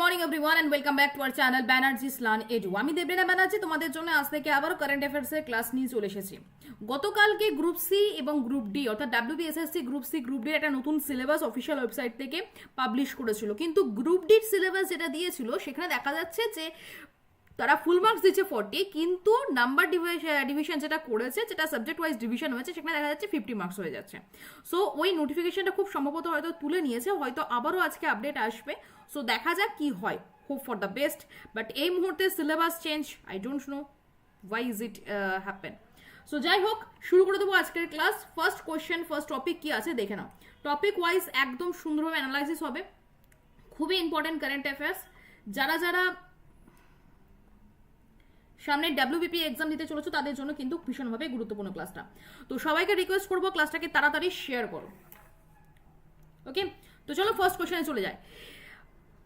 Morning everyone and welcome back to our channel Banerjee স্লান edu আমি দেবরেনা ব্যানার্জি, তোমাদের জন্য আজ থেকে আবারও কারেন্ট অ্যাফেয়ার্সের ক্লাস নিয়ে চলে এসেছি। গতকালকে গ্রুপ সি এবং গ্রুপ ডি অর্থাৎ WBSSC group C group D একটা নতুন সিলেবাস অফিসিয়াল ওয়েবসাইট থেকে পাবলিশ করেছিল। কিন্তু গ্রুপ ডির সিলেবাস যেটা দিয়েছিল, সেখানে দেখা যাচ্ছে যে তারা ফুল মার্কস দিচ্ছে ফর্টি কিন্তু নাম্বার ডিভিশন যেটা করেছে, যেটা সাবজেক্ট ওয়াইজ ডিভিশন হয়েছে, সেখানে দেখা যাচ্ছে ফিফটি মার্কস হয়ে যাচ্ছে। সো ওই নোটিফিকেশনটা খুব সম্ভবত হয়তো তুলে নিয়েছে, হয়তো আবারও আজকে আপডেট আসবে। সো দেখা যাক কি হয়। Hope for the best but এই মুহূর্তে syllabus change I don't know why is it happen so যাই হোক, শুরু করে দেবো আজকের class first question first topic কি আছে দেখে নাও। টপিক ওয়াইজ একদম সুন্দরভাবে অ্যানালাইসিস হবে। খুবই ইম্পর্টেন্ট কারেন্ট অ্যাফেয়ার্স যারা যারা সামনে ডাব্লিউবিপি এক্সাম দিতে চলেছো, তাদের জন্য কিন্তু ভীষণভাবে গুরুত্বপূর্ণ ক্লাসটা তো সবাইকে রিকোয়েস্ট করব ক্লাসটাকে তাড়াতাড়ি শেয়ার করো। ওকে তো চলো ফার্স্ট কোশ্চেনে চলে যায়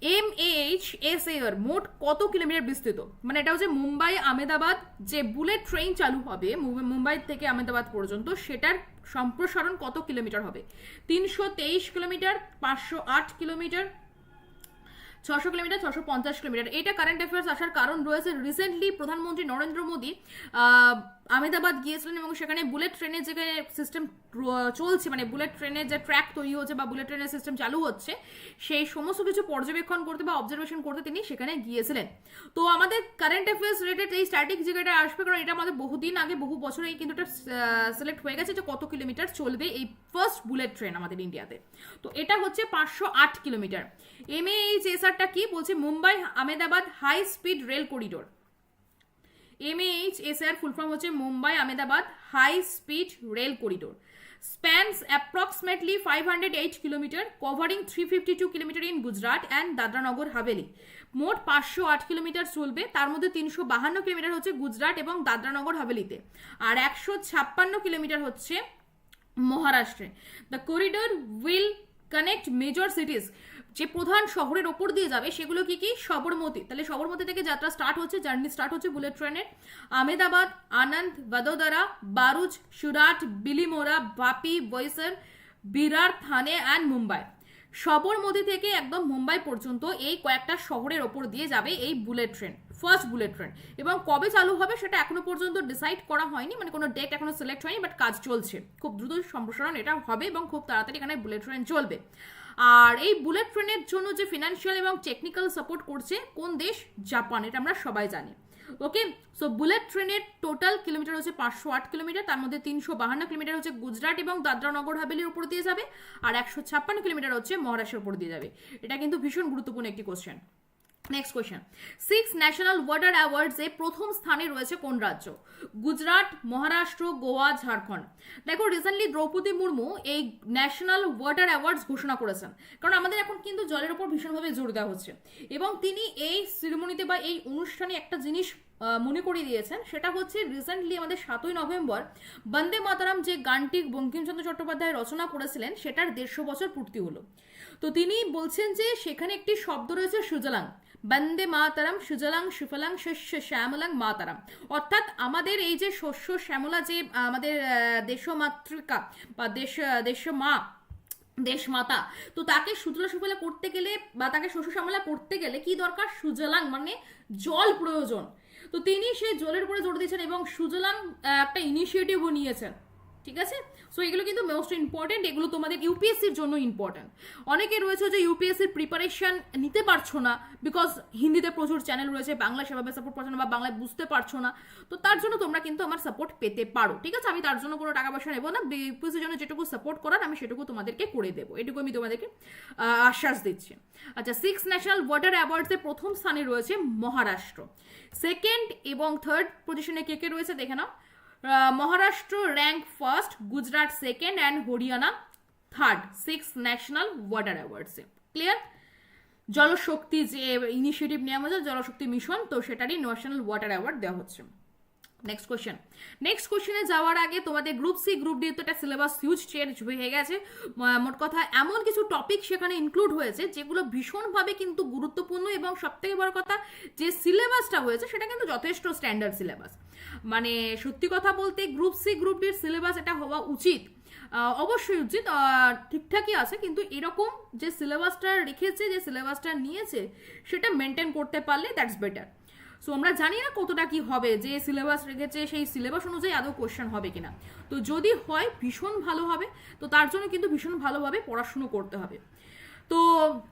এম এইচ এস এর মোট কত কিলোমিটার বিস্তৃত? মানে এটা হচ্ছে মুম্বাই, আহমেদাবাদ, যে বুলেট ট্রেন চালু হবে মুম্বাই- থেকে আহমেদাবাদ পর্যন্ত, সেটার সম্প্রসারণ কত কিলোমিটার হবে? তিনশো তেইশ কিলোমিটার, পাঁচশো আট কিলোমিটার ছশো কিলোমিটার ছশো পঞ্চাশ কিলোমিটার। এটা কারেন্ট অ্যাফেয়ার্স আসার কারণ রয়েছে। রিসেন্টলি প্রধানমন্ত্রী নরেন্দ্র মোদী আহ, আহমেদাবাদ গিয়েছিলেন এবং সেখানে বুলেট ট্রেনের যে সিস্টেম চলছে মানে বুলেট ট্রেনের যে ট্র্যাক তৈরি হচ্ছে বা বুলেট ট্রেনের সিস্টেম চালু হচ্ছে সেই সমস্ত কিছু পর্যবেক্ষণ করতে বা অবজারভেশন করতে তিনি সেখানে গিয়েছিলেন। তো আমাদের কারেন্ট অ্যাফেয়ার্স রিলেটেড এই স্ট্যাটিক জায়গাটা আসবে কারণ এটা আমাদের বহুদিন আগে বহু বছরে কিন্তু এটা সিলেক্ট হয়ে গেছে যে কত কিলোমিটার চলবে এই ফার্স্ট বুলেট ট্রেন আমাদের ইন্ডিয়াতে তো। এটা হচ্ছে পাঁচশো আট কিলোমিটার। এম এই চেসারটা কি বলছে Mumbai Ahmedabad high speed rail corridor. MH S R full form হচ্ছে Mumbai Ahmedabad high speed rail corridor. Spans approximately five hundred eight kilometre covering three fifty two kilometre in Gujarat and Dadra Nagar Haveli. মোট পাঁচশো আট kilometre চলবে, তার মধ্যে তিনশো বাহান্ন kilometre হচ্ছে গুজরাট এবং দাদরানগর হাভেলিতে। আর একশো ছাপ্পান্ন কিলোমিটার হচ্ছে মহারাষ্ট্রে। The corridor will connect major cities যে প্রধান শহরের ওপর দিয়ে যাবে, সেগুলো কি কি? সবরমতী। তাহলে সবরমতী থেকে যাত্রা স্টার্ট হচ্ছে জার্নি স্টার্ট হচ্ছে বুলেট ট্রেনের আহমেদাবাদ, আনন্দ ভদোদরা বারুজ, সুরাট, বিলিমোরা, বাপি, বৈসর, বিরার থানে অ্যান্ড মুম্বাই। সবরমতী থেকে একদম মুম্বাই পর্যন্ত এই কয়েকটা শহরের ওপর দিয়ে যাবে এই bullet train first bullet train এবং কবে চালু হবে সেটা এখনও পর্যন্ত ডিসাইড করা হয়নি মানে কোনো ডেট এখনও সিলেক্ট হয়নি বাট কাজ চলছে। খুব দ্রুত সম্প্রসারণ এটা হবে এবং খুব তাড়াতাড়ি এখানে বুলেট ট্রেন চলবে। আর এই বুলেট ট্রেনের জন্য যে ফিনান্সিয়াল এবং টেকনিক্যাল সাপোর্ট করছে কোন দেশ? জাপান, এটা আমরা সবাই জানি। ওকে সো বুলেট ট্রেনের টোটাল কিলোমিটার হচ্ছে পাঁচশো আট কিলোমিটার তার মধ্যে তিনশো বাহান্ন কিলোমিটার হচ্ছে গুজরাট এবং দাদরা নগর হাভেলির উপর দিয়ে যাবে, আর একশো ছাপ্পান্ন কিলোমিটার হচ্ছে মহারাষ্ট্রের উপর দিয়ে যাবে। এটা কিন্তু ভীষণ গুরুত্বপূর্ণ একটি question next question six national water অ্যাওয়ার্ডসে প্রথম স্থানে রয়েছে কোন রাজ্য? গুজরাট, মহারাষ্ট্র, গোয়া, ঝাড়খণ্ড। দেখো রিসেন্টলি দ্রৌপদী মুর্মু এই ন্যাশনাল ওয়াটার অ্যাওয়ার্ডস ঘোষণা করেছেন। কারণ আমাদের এখন কিন্তু জলের উপর ভীষণভাবে জোর দেওয়া হচ্ছে। এবং তিনি এই সিরিমনিতে বা এই অনুষ্ঠানে একটা জিনিস মনে করিয়ে দিয়েছেন, সেটা হচ্ছে রিসেন্টলি আমাদের সাতই নভেম্বর বন্দে মাতারাম যে গানটি বঙ্কিমচন্দ্র চট্টোপাধ্যায় রচনা করেছিলেন, সেটার দেড়শো বছর পূর্তি হলো। তো তিনি বলছেন যে সেখানে একটি শব্দ রয়েছে, সুজলাং। বন্দে মাতারাম, সুজলাং, সুফলাং, শস্য শ্যামলাং, মাতারাম। অর্থাৎ আমাদের এই যে শস্য শ্যামলা যে আমাদের দেশমাতৃকা বা দেশ দেশ মা দেশ মাতা তো তাকে সুজলা সুফলা করতে গেলে বা তাকে শস্য শ্যামলা করতে গেলে কি দরকার? সুজলাং মানে জল প্রয়োজন। তো তিনি সেই জলের উপরে জোর দিয়েছেন এবং সুজলাং একটা ইনিশিয়েটিভও নিয়েছেন। ঠিক আছে? সো এগুলো কিন্তু মোস্ট ইম্পর্টেন্ট এগুলো তোমাদের ইউপিএসসির জন্য ইম্পর্টেন্ট অনেকে রয়েছে যে ইউপিএসসির প্রিপারেশন নিতে পারছ না বিকজ হিন্দিতে প্রচুর চ্যানেল রয়েছে বাংলা সেভাবে সাপোর্ট পাচ্ছ না বা বাংলায় বুঝতে পারছ না, তো তার জন্য তোমরা কিন্তু আমার সাপোর্ট পেতে পারো, ঠিক আছে? আমি তার জন্য কোনো টাকা পয়সা নেব না ইউপিএসসির জন্য যেটুকু সাপোর্ট করার আমি সেটুকু তোমাদেরকে করে দেবো, এটুকু আমি তোমাদেরকে আশ্বাস দিচ্ছি। আচ্ছা সিক্স ন্যাশনাল ওয়াটার অ্যাওয়ার্ডসে প্রথম স্থানে রয়েছে মহারাষ্ট্র। সেকেন্ড এবং থার্ড পজিশনে কে কে রয়েছে দেখে নাও। Maharashtra rank first Gujarat second and Haryana third six national water অ্যাওয়ার্ডসে clear Jal Shakti যে ইনিশিয়েটিভ নেওয়া হয়েছে, জলশক্তি মিশন তো সেটারই ন্যাশনাল ওয়াটার অ্যাওয়ার্ড দেওয়া হচ্ছে। নেক্সট কোশ্চেন নেক্সট কোশ্চেনে যাওয়ার আগে তোমাদের গ্রুপ সি গ্রুপ ডি তো একটা সিলেবাস হিউজ চেঞ্জ হয়ে গেছে। মোট কথা এমন কিছু টপিক সেখানে ইনক্লুড হয়েছে যেগুলো ভীষণভাবে কিন্তু গুরুত্বপূর্ণ এবং সব থেকে বড় কথা যে সিলেবাসটা হয়েছে সেটা কিন্তু যথেষ্ট স্ট্যান্ডার্ড সিলেবাস মানে সত্যি কথা বলতে গ্রুপ সি গ্রুপ ডির সিলেবাস এটা হওয়া উচিত। অবশ্যই উচিত। ঠিকঠাকই আছে কিন্তু এরকম যে সিলেবাসটা রেখেছে, যে সিলেবাসটা নিয়েছে সেটা মেনটেন করতে পারলে দ্যাটস বেটার সো আমরা জানি না কতটা কি হবে, যে সিলেবাস রেখেছে, সেই সিলেবাস অনুযায়ী আদৌ কোশ্চেন হবে কিনা। তো যদি হয়, ভীষণ ভালো হবে, তো তার জন্য কিন্তু ভীষণ ভালোভাবে পড়াশুনো করতে হবে। তো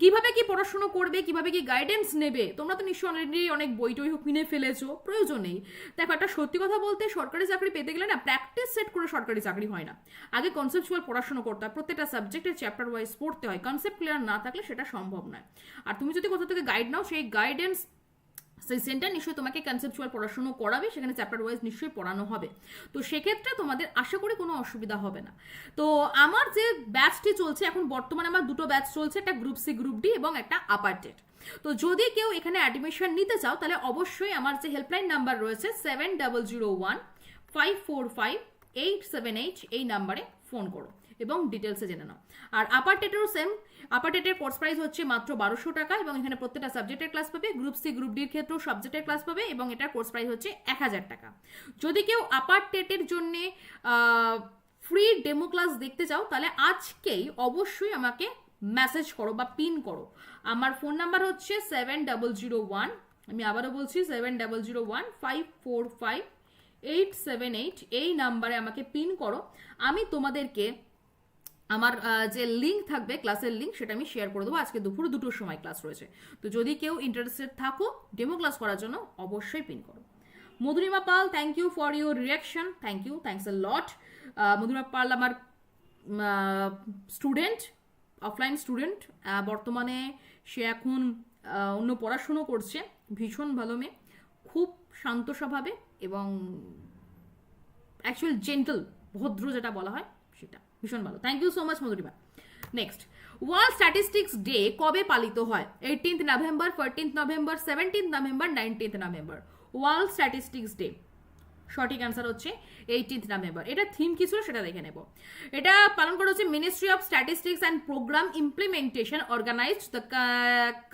কীভাবে কি পড়াশুনো করবে, কীভাবে কি গাইডেন্স নেবে, তোমরা তো নিশ্চয়ই অলরেডি অনেক বই টই কিনে ফেলেছো, প্রয়োজন নেই। দেখো, একটা সত্যি কথা বলতে, সরকারি চাকরি পেতে গেলে না প্র্যাকটিস সেট করে সরকারি চাকরি হয় না। আগে কনসেপচুয়াল পড়াশুনো করতে হয়, প্রত্যেকটা সাবজেক্টের চ্যাপ্টার ওয়াইজ পড়তে হয় কনসেপ্ট ক্লিয়ার না থাকলে সেটা সম্ভব নয়। আর তুমি যদি কোথাও থেকে গাইড নাও, সেই গাইডেন্স সেই সেন্টার নিশ্চয়ই তোমাকে কনসেপচুয়াল পড়াশুনো করাবে, সেখানে চ্যাপ্টার ওয়াইজ নিশ্চয়ই পড়ানো হবে। তো সেক্ষেত্রে তোমাদের আশা করি কোনো অসুবিধা হবে না। তো আমার যে ব্যাচটি চলছে, এখন বর্তমানে আমার দুটো ব্যাচ চলছে, একটা গ্রুপ সি গ্রুপ ডি এবং একটা আপার ডেট তো যদি কেউ এখানে অ্যাডমিশন নিতে চাও, তাহলে অবশ্যই আমার যে হেল্পলাইন নাম্বার রয়েছে seven double zero one five four five eight seven eight এই নাম্বারে ফোন করো। এবং ডিটেলসে জেনে নাও। আর আপার টেটেরও সেম আপার টেটের কোর্স প্রাইস হচ্ছে মাত্র বারোশো টাকা এবং এখানে প্রত্যেকটা সাবজেক্টের ক্লাস পাবে গ্রুপ সি গ্রুপ ডির ক্ষেত্রেও সাবজেক্টের ক্লাস পাবে এবং এটার কোর্স প্রাইস হচ্ছে এক হাজার টাকা। যদি কেউ আপার টেটের জন্যে ফ্রি ডেমো ক্লাস দেখতে চাও, তাহলে আজকেই অবশ্যই আমাকে মেসেজ করো বা পিন করো। আমার ফোন নাম্বার হচ্ছে সেভেন ডাবল জিরো ওয়ান আমি আবারও বলছি seven double zero one five four five eight seven eight এই নাম্বারে আমাকে পিন করো। আমি তোমাদেরকে আমার যে লিঙ্ক থাকবে ক্লাসের লিঙ্ক সেটা আমি শেয়ার করে দেবো। আজকে দুপুর দুটোর সময় ক্লাস রয়েছে। তো যদি কেউ ইন্টারেস্টেড থাকো ডেমো ক্লাস করার জন্য অবশ্যই পিন করো। Madhurima Pal thank you for your reaction thank you thanks a lot Madhurima Pal আমার স্টুডেন্ট অফলাইন স্টুডেন্ট বর্তমানে সে এখন অন্য পড়াশুনো করছে। ভীষণ ভালো মেয়ে, খুব শান্ত স্বভাবে এবং অ্যাকচুয়াল জেন্টল ভদ্র যেটা বলা হয়, সেটা। ভীষণ ভালো। Thank you so much Madhurima. Next world statistics day কবে পালিত হয়? Eighteenth November fourteenth November seventeenth November nineteenth November world statistics day সঠিক অ্যান্সার হচ্ছে এইটিন্থ নভেম্বর এটা থিম কি ছিল সেটা দেখে নেব। এটা পালন করা হচ্ছে ministry of statistics and programme implementation organised the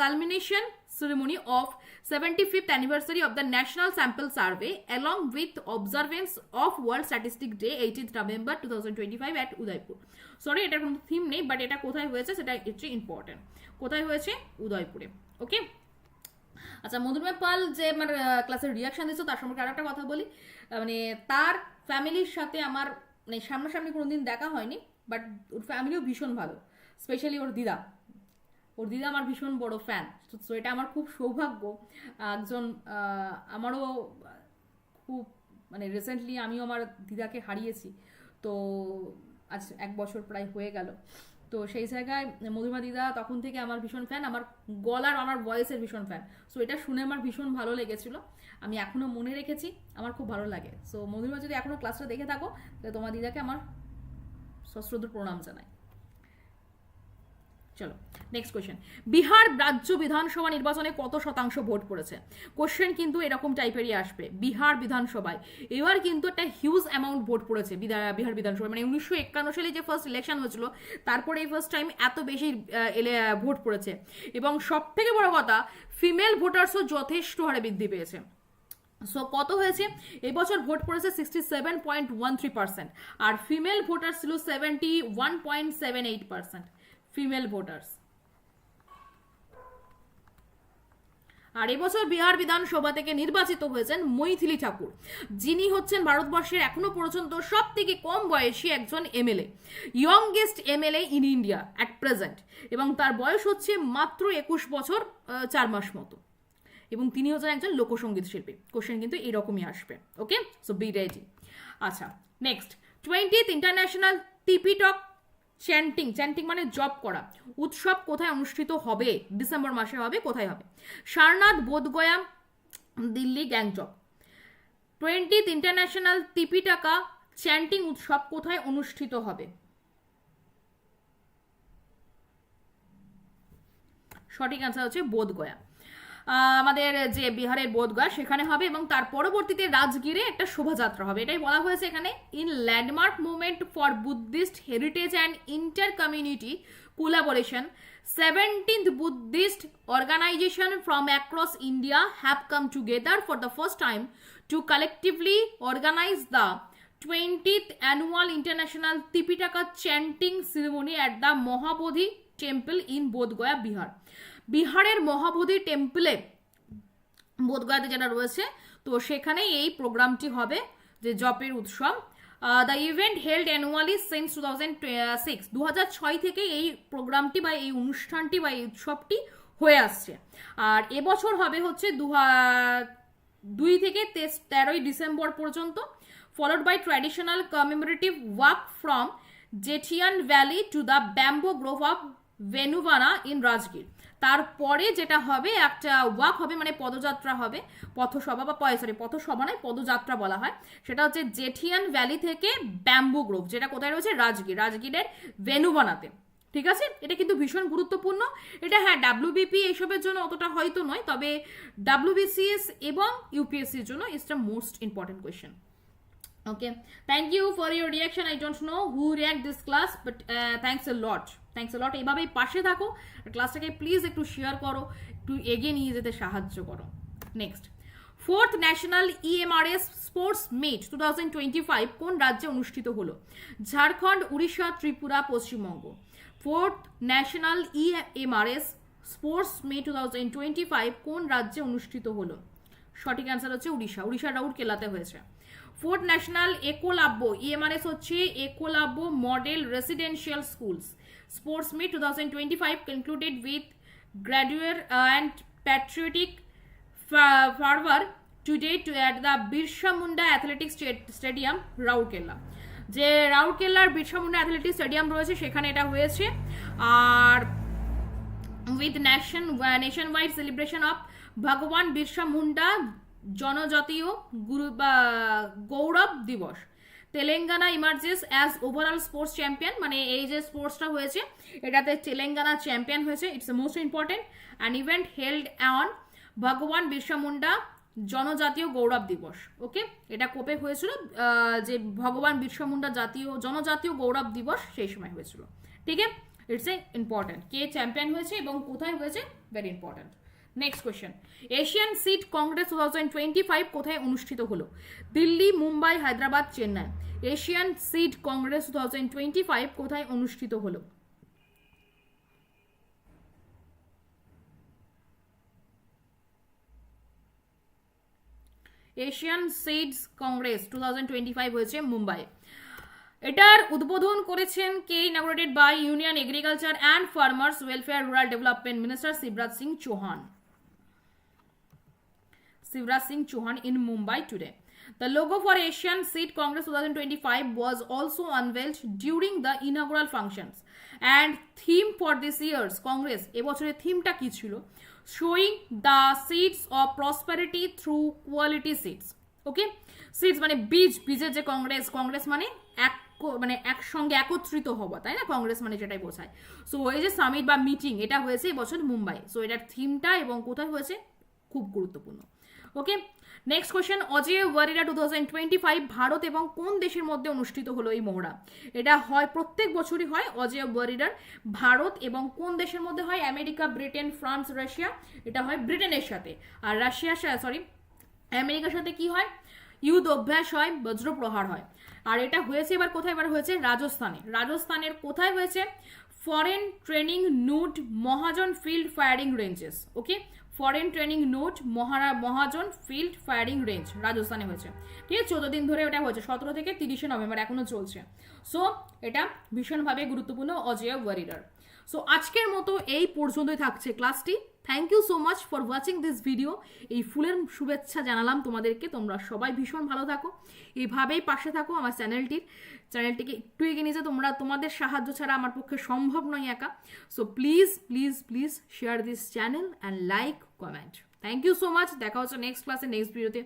culmination ceremony of 75th anniversary of the National Sample Survey, along with observance of World Statistic Day 18th November 2025 at Udaipur. Sorry এটার কোনো থিম নেই but এটা কোথায় হয়েছে সেটা হচ্ছে important কোথায় হয়েছে? উদয়পুরে ওকে আচ্ছা মধুরময় পাল যে আমার ক্লাসের রিয়াকশন দিচ্ছে তার সম্পর্কে আরেকটা কথা বলি। মানে তার ফ্যামিলির সাথে আমার মানে সামনাসামনি কোনোদিন দেখা হয়নি বাট ওর ফ্যামিলিও ভীষণ ভালো স্পেশালি ওর দিদা। ওর দিদা আমার ভীষণ বড় ফ্যান সো এটা আমার খুব সৌভাগ্য। একজন আমারও খুব মানে রিসেন্টলি আমিও আমার দিদাকে হারিয়েছি, তো আজ এক বছর প্রায় হয়ে গেল। তো সেই জায়গায় মধুমা দিদা তখন থেকে আমার ভীষণ ফ্যান আমার গলার, আমার ভয়েসের ভীষণ ফ্যান সো এটা শুনে আমার ভীষণ ভালো লেগেছিল। আমি এখনও মনে রেখেছি, আমার খুব ভালো লাগে। সো মধুমা, যদি এখনও ক্লাসটা দেখে থাকো, তাহলে তোমার দিদাকে আমার সশ্রদ্ধ প্রণাম জানাই। চলো নেক্সট কোয়েশ্চেন বিহার রাজ্য বিধানসভা নির্বাচনে কত শতাংশ ভোট পড়েছে? কোশ্চেন কিন্তু এরকম টাইপেরই আসবে। বিহার বিধানসভায়। এবার কিন্তু একটা হিউজ অ্যামাউন্ট ভোট পড়েছে বিহার বিধানসভায়। মানে উনিশশো একান্ন সালে যে ফার্স্ট ইলেকশন হয়েছিল, তারপরে এই ফার্স্ট টাইম এত বেশি ভোট পড়েছে। এবং সব থেকে বড় কথা ফিমেল ভোটার্সও যথেষ্ট হারে বৃদ্ধি পেয়েছে। সো কত হয়েছে? এবছর ভোট পড়েছে sixty seven point one three percent আর ফিমেল ভোটার ছিল seventy one point seven eight percent female voters আর এবছর বিহার বিধানসভা থেকে নির্বাচিত হয়েছেন মৈথিলি ঠাকুর। যিনি হচ্ছেন ভারতবর্ষের এখনও পর্যন্ত সব থেকে কম বয়সী একজন MLA. Youngest MLA in India at present এবং তার বয়স হচ্ছে মাত্র একুশ বছর চার মাস মতো। এবং তিনি হচ্ছেন একজন লোকসঙ্গীত শিল্পী। কোশ্চেন কিন্তু এরকমই আসবে। ওকে সো বি রেডি আচ্ছা next twentieth international Tipitaka chanting chanting মানে জব করা। উৎসব কোথায় অনুষ্ঠিত হবে? ডিসেম্বর মাসে হবে, কোথায় হবে? Sarnath, Bodh Gaya, Delhi, Gangtok. Twentieth international Tipitaka chanting উৎসব কোথায় অনুষ্ঠিত হবে? সঠিক অ্যান্সার হচ্ছে বোধগয়া। আমাদের যে বিহারের বোধগয়া সেখানে হবে এবং তার পরবর্তীতে রাজগিরে একটা শোভাযাত্রা হবে। এটাই বলা হয়েছে এখানে। In landmark movement for Buddhist heritage and inter community collaboration seventeenth Buddhist organisation from across India have come together for the first time to collectively organise the twentieth annual international Tipitaka chanting ceremony at the Mahabodhi temple in Bodh Gaya Bihar বিহারের মহাবোধি টেম্পলে বোধগয়াতে যেটা রয়েছে, তো সেখানেই এই প্রোগ্রামটি হবে, যে জপের উৎসব। The event held annually since two thousand six দু হাজার ছয় থেকে এই প্রোগ্রামটি বা এই অনুষ্ঠানটি বা এই উৎসবটি হয়ে আসছে। আর এবছর হবে হচ্ছে দু দুই থেকে তেরোই ডিসেম্বর পর্যন্ত followed by traditional commemorative walk from Jethian valley to the bamboo grove of Venuvana in Rajgir তারপরে যেটা হবে একটা ওয়াক হবে মানে পদযাত্রা হবে পথসভা বা সরি পথসভা নয় পদযাত্রা বলা হয়। সেটা হচ্ছে জেঠিয়ান ভ্যালি থেকে ব্যাম্বু গ্রোভ যেটা কোথায় রয়েছে? রাজগীর রাজগীরের ভেনুভানাতে ঠিক আছে? এটা কিন্তু ভীষণ গুরুত্বপূর্ণ। এটা হ্যাঁ ডাব্লিউবিপি এইসবের জন্য অতটা হয়তো নয় তবে ডাব্লিউবিসিএস এবং ইউপিএসসির জন্য it's most important question thank you for your reaction. I don't know who react this class but uh, thanks a lot. Thanks lot lot. এইভাবেই পাশে থাকো ক্লাসটাকে প্লিজ একটু শেয়ার করো, একটু এগিয়ে নিয়ে যেতে সাহায্য করো। Next fourth national EMRS sports meet two twenty five কোন রাজ্যে অনুষ্ঠিত হলো? Jharkhand, Orissa, Tripura, Paschim Banga. Fourth national EMRS sports meet two thousand twenty five কোন রাজ্যে অনুষ্ঠিত হলো? সঠিক অ্যান্সার হচ্ছে উড়িষ্যা। উড়িষ্যার রাউরকেলাতে হয়েছে। ফোর্থ ন্যাশনাল একোলাব্য ইএমআরএস হচ্ছে Eklavya model residential schools meet two thousand twenty five concluded with graduate and patriotic fervour today to at the Birsa Munda athletics stadium Rourkela যে রাউরকেল্লার বিরসা মুন্ডা অ্যাথলেটিক্স স্টেডিয়াম রয়েছে, সেখানে এটা হয়েছে। আর with nation nationwide celebration of Bhagwan Birsa Munda Janjatiya Guru Gaurav Divas. Telangana emerges as overall sports champion মানে এই যে স্পোর্টসটা হয়েছে, এটাতে তেলেঙ্গানা চ্যাম্পিয়ন হয়েছে it's a most important an event held on Bhagwan Birsa Munda জনজাতীয় গৌরব দিবস ওকে এটা কোপে হয়েছিল? যে ভগবান বিরসা মুন্ডা জাতীয়, জনজাতীয় গৌরব দিবস সেই সময় হয়েছিল, ঠিক আছে? ইটস এ ইম্পর্টেন্ট কে চ্যাম্পিয়ন হয়েছে এবং কোথায় হয়েছে? Very important next question Asian seed congress two thousand twenty five কোথায় অনুষ্ঠিত হলো? Delhi, Mumbai, Hyderabad, Chennai. Asian seed congress two thousand twenty five কোথায় অনুষ্ঠিত হলো? Asian seeds congress two thousand twenty five হয়েছে মুম্বাই। এটার উদ্বোধন করেছেন কে inaugurated by union agriculture and farmers welfare rural development minister Shivraj Singh Chauhan Sivraj Singh Chauhan in Mumbai today. The logo for Asian Seed Congress 2025 was also unveiled during the inaugural functions. And theme for this year's Congress, এবছরের থিমটা কি ছিল showing the seeds of prosperity through quality seeds. Okay seeds মানে বীজ বীজের যে কংগ্রেস কংগ্রেস মানে এক মানে একসঙ্গে একত্রিত হওয়া তাই না কংগ্রেস মানে যেটাই বোঝায় সো এই যে সামিট বা মিটিং এটা হয়েছে এবছর মুম্বাই সো এটার থিমটা এবং কোথায় হয়েছে খুব গুরুত্বপূর্ণ। Okay next question Ajeya warrior two thousand twenty five Bharat এবং কোন দেশের মধ্যে অনুষ্ঠিত হলো এই মহড়া? এটা হয়, প্রত্যেক বছরই হয় অজয় ওয়ারিরার ভারত এবং কোন দেশের মধ্যে হয়? America, Britain, France, Russia. এটা হয় ব্রিটেনের সাথে। আর রাশিয়া সরি আমেরিকার সাথে কি হয়? ইউথ অভ্যাস হয় বজ্র প্রহার হয়। আর এটা হয়েছে, এবার কোথায়? এবার হয়েছে রাজস্থানে। রাজস্থানের কোথায় হয়েছে? Foreign training node Mahajan field firing ranges okay foreign training node, মহারা, Mahajan, field firing range রাজস্থানে হয়েছে। ঠিক আছে চোদ্দ দিন ধরে এটা হয়েছে, সতেরো থেকে তিরিশে নভেম্বর এখনও চলছে। সো এটা ভীষণভাবে গুরুত্বপূর্ণ অজয় ওয়ারিডার সো আজকের মতো এই পর্যন্তই থাকছে ক্লাসটি thank you so much for watching this video এই ফুলের শুভেচ্ছা জানালাম তোমাদেরকে। তোমরা সবাই ভীষণ ভালো থাকো। এইভাবেই পাশে থাকো আমার চ্যানেলটির। চ্যানেলটিকে একটু এগিয়ে নিয়ে তোমরা তোমাদের সাহায্য ছাড়া আমার পক্ষে সম্ভব নয় একা। So please please please share this channel and like comment thank you so much দেখা হচ্ছে নেক্সট ক্লাসে নেক্সট ভিডিওতে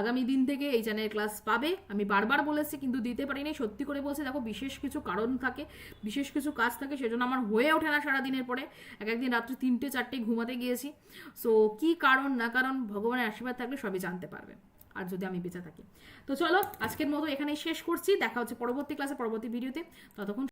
আগামী দিন থেকে এই চ্যানেলের ক্লাস পাবে। আমি বারবার বলেছি, কিন্তু দিতে পারিনি। সত্যি করে বলছি, দেখো, বিশেষ কিছু কারণ থাকে, বিশেষ কিছু কাজ থাকে, সেজন্য আমার হয়ে ওঠে না সারাদিনের পরে। এক একদিন রাত্রি তিনটে, চারটে ঘুমাতে গিয়েছি। সো কি কারণ, না কারণ, ভগবানের আশীর্বাদ থাকলে সবই জানতে পারবে। আর যদি আমি বেঁচে থাকি। তো চলো, আজকের মতো এখানেই শেষ করছি। দেখা হচ্ছে পরবর্তী ক্লাসে পরবর্তী ভিডিওতে ততক্ষণ